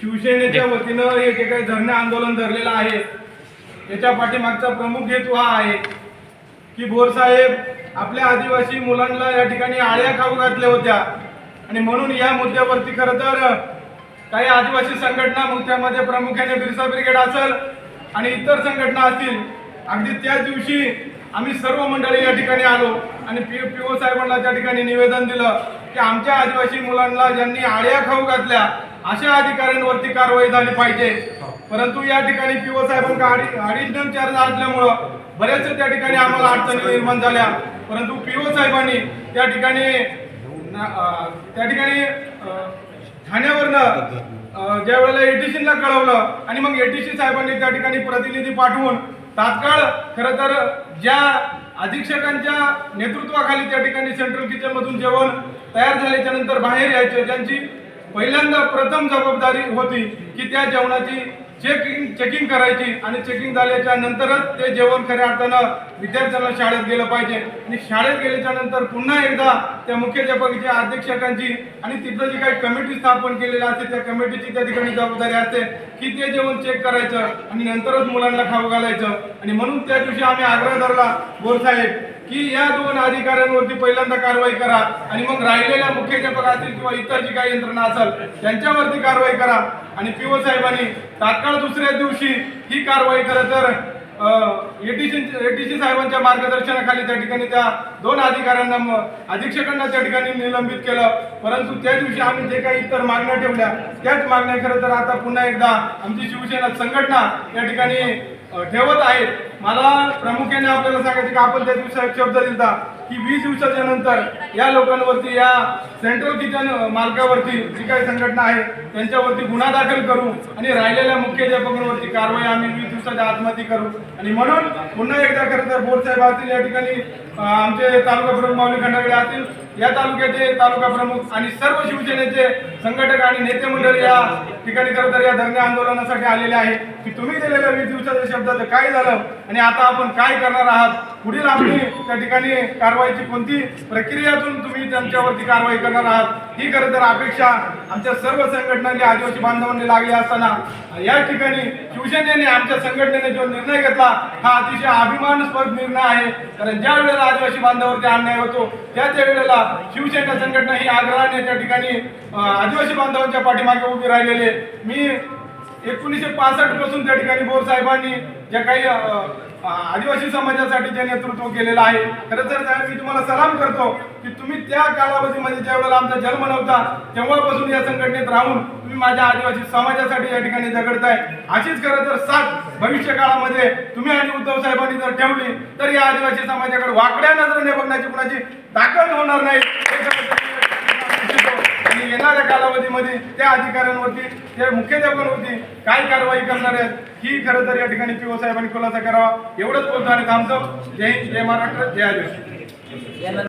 शिवसेनेच्या वतीनं हे जे काही धरणे आंदोलन धरलेलं आहे. याच्या पाठीमागचा प्रमुख हेतू हा आहे की भोर साहेब आपल्या आदिवासी मुलांना या ठिकाणी आळ्या खाऊ घातल्या होत्या. आणि म्हणून या मुद्द्यावरती खरं तर काही आदिवासी संघटना मग त्यामध्ये प्रामुख्याने बिरसा ब्रिगेड असेल आणि इतर संघटना असतील अगदी त्याच दिवशी आम्ही सर्व मंडळी या ठिकाणी आलो आणि पी पी ओ साहेबांना त्या ठिकाणी निवेदन दिलं की आमच्या आदिवासी मुलांना ज्यांनी आळ्या खाऊ घातल्या अशा अधिकाऱ्यांवरती कारवाई झाली पाहिजे. परंतु या ठिकाणी पी ओ साहेबांना अडिशनल चार्ज असल्यामुळं बऱ्याचशा त्या ठिकाणी आम्हाला अडचणी निर्माण झाल्या. परंतु पी ओ साहेबांनी त्या ठिकाणी त्या ठिकाणी ठाण्यावरनं ज्या वेळेला एटीसीला कळवलं आणि मग एटीसी साहेबांनी त्या ठिकाणी प्रतिनिधी पाठवून तात्काळ खरं तर ज्या अधीक्षकांच्या नेतृत्वाखाली त्या ठिकाणी सेंट्रल किचनमधून जेवण तयार झाल्याच्यानंतर बाहेर यायचे ज्यांची पहिल्यांदा प्रथम जबाबदारी होती की त्या जेवणाची चेकिंग चेकिंग करायची आणि चेकिंग झाल्याच्या नंतरच ते जेवण खऱ्या अर्थानं विद्यार्थ्यांना शाळेत गेलं पाहिजे. आणि शाळेत गेल्याच्यानंतर पुन्हा एकदा त्या मुख्याध्यापकाच्या अध्यक्षकांची आणि तिथं जी काही कमिटी स्थापन केलेली असते त्या कमिटीची त्या ठिकाणी जबाबदारी असते की ते जेवण चेक करायचं आणि नंतरच मुलांना खाऊ घालायचं. आणि म्हणून त्या दिवशी आम्ही आग्रह धरला बोरसाहेब की या दोन अधिकाऱ्यांवरती पहिल्यांदा कारवाई करा आणि मग राहिलेल्या मुख्याध्यापक असतील किंवा इतर जी काही यंत्रणा असेल त्यांच्यावरती कारवाई करा. आणि पी ओ साहेबांनी तात्काळ दुसऱ्या दिवशी ही कारवाई खरं तर एटीसी एटीसी साहेबांच्या मार्गदर्शनाखाली त्या ठिकाणी त्या दोन अधिकाऱ्यांना अधीक्षकांना त्या ठिकाणी निलंबित केलं. परंतु त्या दिवशी आम्ही जे काही इतर मागण्या ठेवल्या त्याच मागण्या खरं तर आता पुन्हा एकदा आमची शिवसेना संघटना या ठिकाणी ठेवत आहेत मला प्रामुख्याने आपल्याला सांगायचं की आपण त्या दिवसात एक शब्द दिलता की वीस दिवसाच्या नंतर या लोकांवरती या सेंट्रल किचन मालकावरती जी काही संघटना आहे त्यांच्यावरती गुन्हा दाखल करू आणि राहिलेल्या मुख्याध्यापकांवरती कारवाई आम्ही वीस दिवसाच्या आत्महत्या करू. आणि म्हणून पुन्हा एकदा खरं तर बोरसाहेब असतील या ठिकाणी आमचे तालुका प्रमुख माऊली खंडागडे असतील या तालुक्याचे तालुका प्रमुख आणि सर्व शिवसेनेचे संघटक आणि नेते मंडळ या ठिकाणी खरं तर या धरणे आंदोलनासाठी आलेले आहे की तुम्ही दिलेल्या वीस दिवसाच्या शब्दाचं काय झालं आणि आता आपण काय करणार आहात? पुढील आपली त्या ठिकाणी कारवाईची कोणती प्रक्रियातून तुम्ही त्यांच्यावरती कारवाई करणार आहात? ही खरं तर अपेक्षा आमच्या सर्व संघटनांनी आदिवासी बांधवांनी लागली असताना. या ठिकाणी शिवसेनेने आमच्या संघटनेने जो निर्णय घेतला हा अतिशय अभिमानस्पद निर्णय आहे. कारण ज्या वेळेला आदिवासी बांधवावरती अन्याय होतो त्या त्या वेळेला शिवसेना संघटना ही आग्रहाने त्या ठिकाणी आदिवासी बांधवांच्या पाठीमागे उभी राहिलेले मी एकोणीसशे पासष्टपासून त्या ठिकाणी बोर साहेबांनी ज्या काही आदिवासी समाजासाठी जे नेतृत्व केलेलं आहे खरं तर साहेब मी तुम्हाला सलाम करतो की तुम्ही त्या कालावधीमध्ये ज्या वेळेला आमचा जन्म नव्हता तेव्हापासून या संघटनेत राहून तुम्ही माझ्या आदिवासी समाजासाठी या ठिकाणी झगडताय. अशीच खरं तर साथ भविष्य काळामध्ये तुम्ही आणि उद्धव साहेबांनी जर ठेवली तर या आदिवासी समाजाकडे वाकड्या नजरेने बघण्याची कुणाची ताकद होणार नाही हे खरं तर मी इच्छितो. आणि येणाऱ्या कालावधीमध्ये त्या अधिकाऱ्यांवरती त्या मुख्याध्यापकांवरती काय कारवाई करणार आहेत ही खरं तर या ठिकाणी पी साहेबांनी खुलासा करावा. एवढंच बोलतो आणि थांबतो. जय हिंद जय महाराष्ट्र जय आदिवासी.